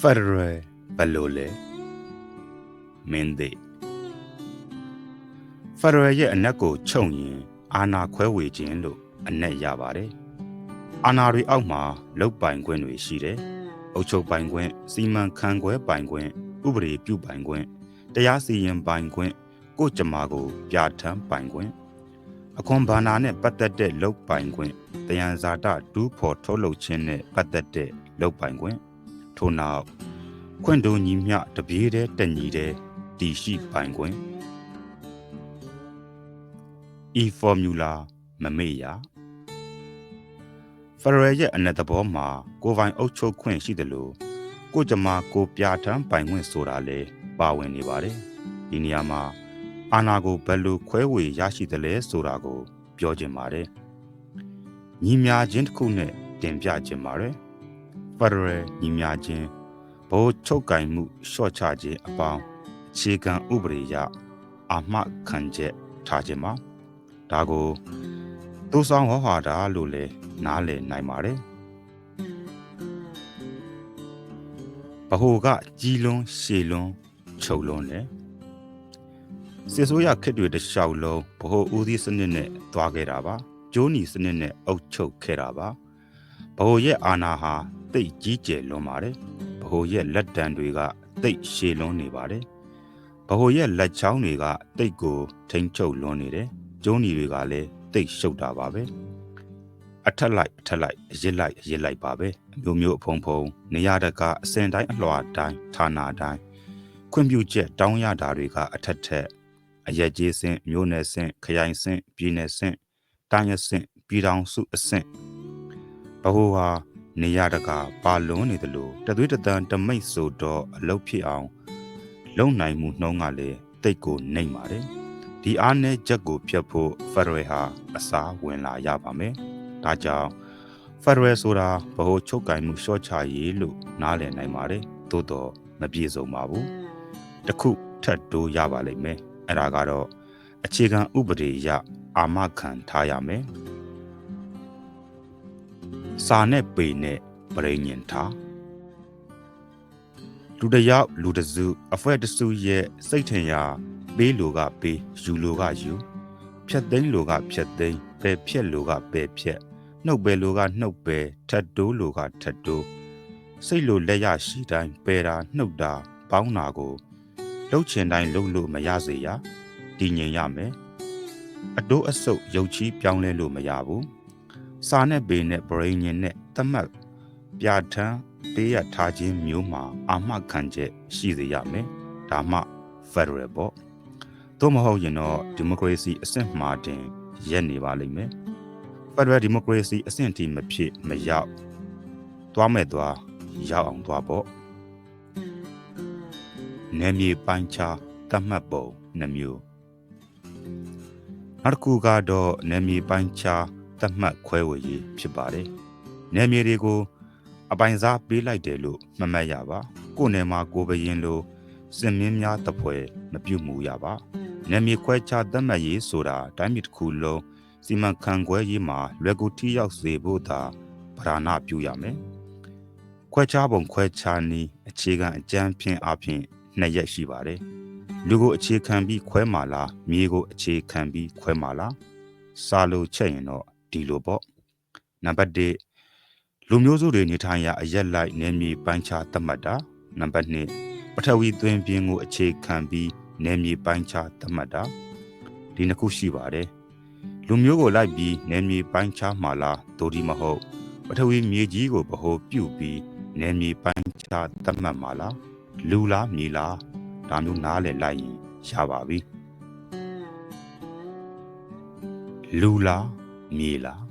ဖက်ဒရယ်ဘယ်လိုလဲမင်းသိဖက်ဒရယ်ရဲ့အနက်ကိုခြုံရင်အာဏာခွဲဝေခြင်းလို့အနက်ရပါတယ်အာဏာတွေအောက်မှာလုတ်ပိုင်ခွင့်တွေရှိတယ်အုပ်ချုပ်ပိုင်ခွင့်စီမံခန့်ခွဲပိုင်ခွင့်ဥပဒေပြုပိုင်ခွင့်တရားစီရင်ပိုင်ခွင့်ကိုယ်ကြမာကိုပြဋ္ဌာန်းပိုင်ခွင့်အခွန်ဘာနာနဲ့ပတ်သက်တဲ့လုတ်ပိုင်ခွင့်တယံဇာတဒူးဖော်ထုတ်လုပ်ခြင်းနဲ့ပတ်သက်တဲ့လုတ်ပိုင်ခွင့် ထို့နောက်ခွင့်တို့ညီမျှတပြေးတဲ့တညီတဲ့တည်ရှိပိုင်ခွင့် e formula မမေ့ရဖရယ်ရဲ့အနက်သဘောမှာကိုယ်ပိုင်အုပ်ချုပ်ခွင့်ရှိတယ်လို့ကိုကြမာကိုပြဋ္ဌာန်းပိုင်ခွင့်ဆိုတာလေပါဝင်နေပါတယ်ဒီနေရာမှာအာနာကိုဘယ်လိုခွဲဝေရရှိသလဲဆိုတာကို ပြောခြင်းပါတယ်ညီမြခြင်းတစ်ခုနဲ့တင်ပြခြင်းပါတယ် ဖရယ်ညီမြခြင်းဘိုးချုပ်ကင်မှုရှော့ချခြင်းအပေါင်းအခြေခံဥပဒေရအာမခံချက်ထားခြင်းပါဒါကိုသူဆောင်ဟောဟာတာလို့လည်းနားလည်နိုင်ပါတယ်ဘဟုကကြီးလွန်းရှည်လွန်းချုပ်လွန်းတယ်စစ်ဆိုးရခက်တွေတစ်လျှောက်လုံးဘဟုဦးသီးစနစ်နဲ့သွားခဲ့တာပါကျိုးနီစနစ်နဲ့အုပ်ချုပ်ခဲ့တာပါဘဟုရဲ့အာဏာဟာ တိတ်ကြီးကျယ်လွန်းပါတယ်ဘဟုရဲ့လက်တံတွေကတိတ်ရှည်လွန်းနေပါတယ်ဘဟုရဲ့လက်ချောင်းတွေကတိတ်ကိုထိန်ချုပ်လွန်းနေတယ်ကျိုးနီတွေကလည်းတိတ်ရှုပ်တာပါပဲအထက်လိုက်အထက်လိုက်အရစ်လိုက်အရစ်လိုက်ပါပဲအမျိုးမျိုးအဖုံဖုံနေရတကအစင်တိုင်းအလွှာတိုင်းဌာနတိုင်းခွင့်ပြုချက်တောင်းရတာတွေကအထက်ထက်အရက်ကြီးစင်မျိုးနယ်စင်ခရိုင်စင်ပြည်နယ်စင်တိုင်းရစင်ပြည်ထောင်စုအဆင့်ဘဟုဟာ နေရတကပါလွန်နေတယ်လို့တသွေးတသံတမိတ်ဆိုတော့အလုတ်ဖြစ်အောင်လုံနိုင်မှုနှုံးကလည်းတိတ်ကိုနှိမ့်ပါတယ်ဒီအားနဲ့ချက်ကိုဖြတ်ဖို့ဖရယ်ဟာအစားဝင်လာရပါမယ်ဒါကြောင့်ဖရယ်ဆိုတာဘဟုချုပ်ကင်မှုရှော့ချရေးလို့နားလည်နိုင်ပါတယ်သို့တော့မပြေဆုံးပါဘူးတခုထပ်တိုးရပါလိမ့်မယ်အဲ့ဒါကတော့အခြေခံဥပဒေရအာမခံထားရမယ် စာနဲ့ပေနဲ့ပရိညင်ထားလူတစ်ယောက်လူတစ်စုအဖွဲတစ်စုရဲ့စိတ်ထင်ရာပေးလိုကပေးယူလိုကယူဖြတ်သိမ်းလိုကဖြတ်သိမ်းပယ်ဖြက်လိုကပယ်ဖြက်နှုတ်ပယ်လိုကနှုတ်ပယ်ထတ်တိုးလိုကထတ်တိုးစိတ်လိုလက်ရရှိတိုင်းပယ်တာနှုတ်တာပေါင်းတာကိုလှုပ်ချင်တိုင်းလှုပ်လို့မရစေရတည်ငြိမ်ရမယ်အတိုးအဆုပ်ရုပ်ချီးပြောင်းလဲလို့မရဘူး စာနဲ့ပေနဲ့ဗရိန်ညင်နဲ့တမတ်ပြဋ္ဌာန်းပေးရထားခြင်းမျိုးမှာအာမခံချက်ရှိစေရမယ်ဒါမှ Federal ပေါ့သို့မဟုတ်ရင်တော့ဒီမိုကရေစီအဆင့်မှာတင်ရက်နေပါလိမ့်မယ် Federal Democracy အဆင့်အထိမဖြစ်မရောက်သွားမဲ့သွားရောက်အောင်သွားပေါ့နယ်မြေပိုင်းခြားတတ်မှတ်ပုံနှမျိုးနောက်တစ်ခုကတော့နယ်မြေပိုင်းခြား တတ်မှတ်ခွဲဝေရေးဖြစ်ပါတယ်နယ်မြေတွေကိုအပိုင်စားပေးလိုက်တယ်လို့မှတ်မှတ်ရပါကိုယ်နယ်မှာကိုယ်ဘရင်လို့စင်မင်းများတပွဲမပြုတ်မှုရပါနယ်မြေခွဲခြားတတ်မှတ်ရေးဆိုတာတိုင်းပြည်တစ်ခုလုံးစီမံခန့်ခွဲရေးမှာလွယ်ကူထိရောက်စေဖို့သာပဓာနာပြုရမယ်ခွဲခြားပုံခွဲခြားနည်းအခြေခံအကြမ်းဖြင့်အပြင်နှစ်ရက်ရှိပါတယ်လူကိုအခြေခံပြီးခွဲမာလားမြေကိုအခြေခံပြီးခွဲမာလားစာလို့ချက်ရင်တော့ ဒီလိုပေါ့နံပါတ်1လူမျိုးစုတွေနေထိုင်ရာအရက်လိုက်နယ်မြေပိုင်းခြားသတ်မှတ်တာနံပါတ်2ပထဝီသွင်းပြင်းကိုအခြေခံပြီးနယ်မြေပိုင်းခြားသတ်မှတ်တာဒီနှစ်ခုရှိပါတယ်လူမျိုးကိုလိုက်ပြီးနယ်မြေပိုင်းခြားမှာလားဒိုဒီမဟုတ်ပထဝီမြေကြီးကိုဗဟိုပြုတ်ပြီးနယ်မြေပိုင်းခြားသတ်မှတ်မှာလားလူလားမြေလားဒါမျိုးနားလည်လိုက်ရင်ရပါပြီလူလား မြေလား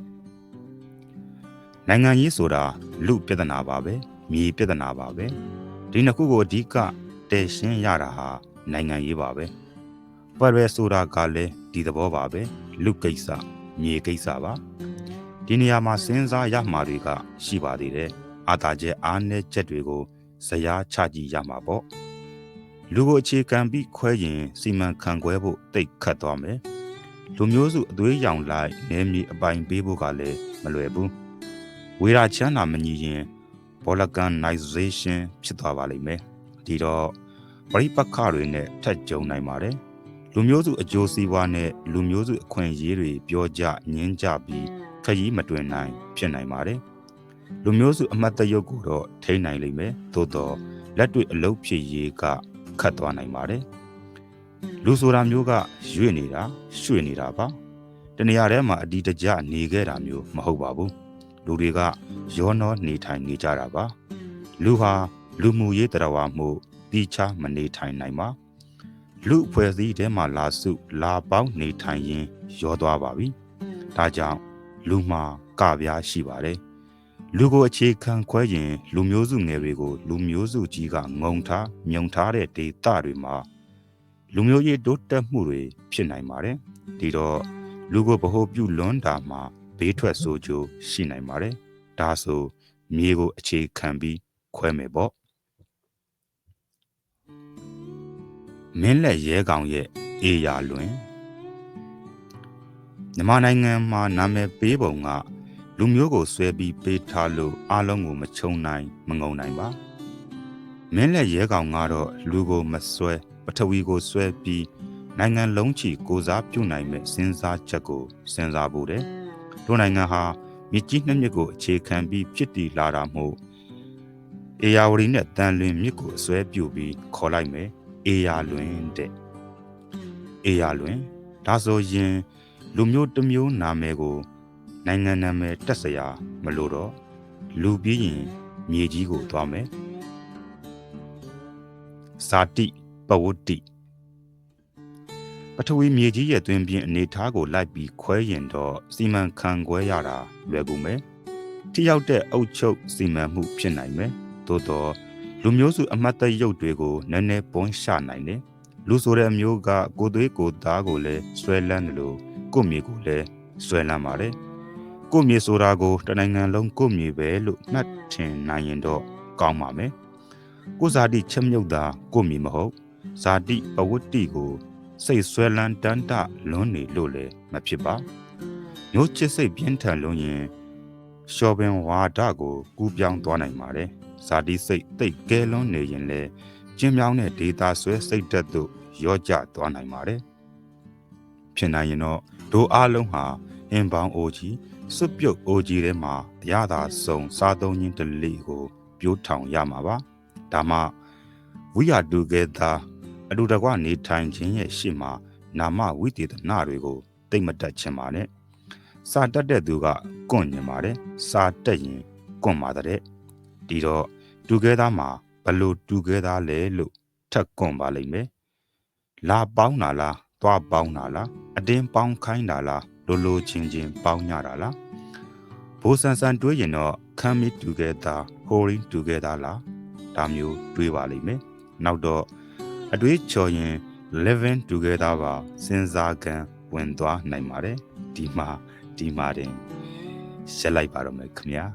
နိုင်ငံရေးဆိုတာလူပြဿနာပါပဲမြေပြဿနာပါပဲဒီနှစ်ခုကိုအဓိကတည်ရှင်းရတာဟာနိုင်ငံရေးပါပဲဖက်ဒရယ်ဆိုတာကလည်းဒီသဘောပါပဲလူကိစ္စမြေကိစ္စပါဒီနေရာမှာစဉ်းစားရမှာတွေက ရှိပါသေးတယ်အာသာချက်အားနည်းချက်တွေကိုဇယားချကြည့်ရမှာပေါ့လူကိုအခြေခံပြီးခွဲရင်စီမံခန့်ခွဲဖို့တိတ်ခတ်သွားမယ် လူမျိုးစုအသွေးရောင်လိုက်နေမြေအပိုင်ပေးဖို့ကလည်းမလွယ်ဘူးဝေရာချမ်းသာမညီရင်ဘ volcanization ဖြစ်သွားပါလိမ့်မယ်ဒီတော့ပရိပက္ခတွေနဲ့ထပ်ကြုံနိုင်ပါတယ်လူမျိုးစုအကျိုးစီးပွားနဲ့လူမျိုးစုအခွင့်အရေးတွေပြောကြညင်းကြပြီးခရီးမတွင်နိုင် ဖြစ်နိုင်ပါတယ်လူမျိုးစုအမတ်တရုပ်ကိုတော့ထိန်းနိုင်လိမ့်မယ်သို့တော့လက်တွေ့အလုပ်ဖြစ်ရေးကခတ်သွားနိုင်ပါတယ် လူဆိုတာမျိုးကရွေ့နေတာရွှေ့နေတာပါတနေရာထဲမှာအဒီတကြနေခဲ့တာမျိုးမဟုတ်ပါဘူးလူတွေကရောနှောနေထိုင်နေကြတာပါလူဟာလူမှုရေးတရားဝမှုတိချမနေထိုင်နိုင်ပါလူအဖွဲ့အစည်းထဲမှာလာစုလာပေါင်းနေထိုင်ရင်းရောသွားပါပြီဒါကြောင့်လူမှာကပြားရှိပါတယ်လူကိုအခြေခံခွဲရင် လူမျိုးစုငယ်တွေကို လူမျိုးစုကြီးကငုံထားမြုံထားတဲ့ဒေသတွေမှာ လူမျိုးရေးတိုးတက်မှုတွေဖြစ်နိုင်ပါတယ်ဒီတော့လူကိုဗဟိုပြုလွန်းတာမှာဘေးထွက်ဆိုးကျိုးရှိနိုင်ပါတယ်ဒါဆိုမြေကိုအခြေခံပြီးခွဲမယ်ပေါ့မင်းလက်ရဲကောင်ရဲ့အေးရလွင်မြန်မာနိုင်ငံမှာနာမည်ပေးပုံကလူမျိုးကိုဆွဲပြီးပေးထားလို့အားလုံးကိုမချုံနိုင်မငုံနိုင်ပါမင်းလက်ရဲကောင်ကတော့လူကိုမဆွဲ ပထဝီကိုဆွဲပြီးနိုင်ငံလုံးချီကိုစားပြုနိုင်မဲ့စဉ်းစားချက်ကိုစဉ်းစားဖို့တဲ့တို့နိုင်ငံဟာမြစ်ကြီးနှစ်မြစ်ကိုအခြေခံပြီးဖြစ်တည်လာတာမို့အေယာဝတီနဲ့တန်လွင်မြစ်ကိုအစွဲပြုပြီးခေါ်လိုက်မယ်အေယာလွင်တဲ့အေယာလွင်ဒါဆိုရင်လူမျိုးတစ်မျိုးနာမည်ကိုနိုင်ငံနာမည်တက်စရာမလိုတော့လူပြီးရင်မြေကြီးကိုသွားမယ်ဇာတိ ပဝတ္တိပထဝီမြေကြီးရဲ့တွင်ပြင်အနေထားကိုလိုက်ပြီးခွဲရင်တော့စီမံခန့်ခွဲရတာလွယ်ကူမယ်ထိရောက်တဲ့အုပ်ချုပ်စီမံမှုဖြစ်နိုင်မယ်သို့တော့လူမျိုးစုအမတ်တရုပ်တွေကိုနည်းနည်းပွန်းရှနိုင်တယ်လူဆိုတဲ့အမျိုးကကိုသွေးကိုသားကိုလည်းဆွဲလန်းတယ်လို့ကိုမြေကိုလည်းဆွဲလန်းပါတယ်ကိုမြေဆိုတာကိုတနိုင်ငံလုံးကိုမြေပဲလို့မှတ်ထင်နိုင်ရင်တော့ကောင်းပါမယ်ကိုဇာတိချက်မြုပ်တာကိုမြေမဟုတ် ဇာတိပဝတ္တိကို စိတ်ဆွဲလန်းတန်းတလွန်းနေလို့လည်းမဖြစ်ပါမျိုးချစ်စိတ်ပြင်းထန်လုံးရင်ရှော်ပင်ဝါဒကိုကူးပြောင်းသွားနိုင်ပါတယ်ဇာတိစိတ်တိတ်ကဲလွန်းနေရင်လည်းကျင်းမြောင်းတဲ့ဒေတာဆွဲစိတ်သက်သို့ရော့ကျသွားနိုင်ပါတယ်ဖြစ်နိုင်ရင်တော့ဒိုအားလုံးဟာအင်ပေါင်းအိုကြီးစွပြုတ်အိုကြီးထဲမှာရတာစုံစားသုံးခြင်းတလေကိုပြိုးထောင်ရမှာပါဒါမှ we are together အတူတကွနေထိုင်ခြင်းရဲ့ရှေ့မှာနာမဝိသေသနာတွေကိုတိတ်မတက်ချင်ပါနဲ့စာတက်တဲ့သူကကွန့်ညင်ပါတယ်စာတက်ရင်ကွန့်ပါတဲ့ဒီတော့တူကဲသားမှာဘလို့တူကဲသားလဲလို့ထက်ကွန့်ပါလိမ့်မယ်လာပေါင်းတာလားသွားပေါင်းတာလားအတင်းပေါင်းခိုင်းတာလားလိုလိုချင်းချင်းပေါင်းညတာလားဘိုးဆန်ဆန်တွေးရင်တော့ come meet together holding together လားဒါမျိုးတွေးပါလိမ့်မယ်နောက်တော့ အတွေးချော်ရင် living together ပါစဉ်းစားကံဝင်သွားနိုင်ပါတယ်ဒီမှာဒီမှာတင်ရှက်လိုက်ပါတော့မယ်ခင်ဗျာ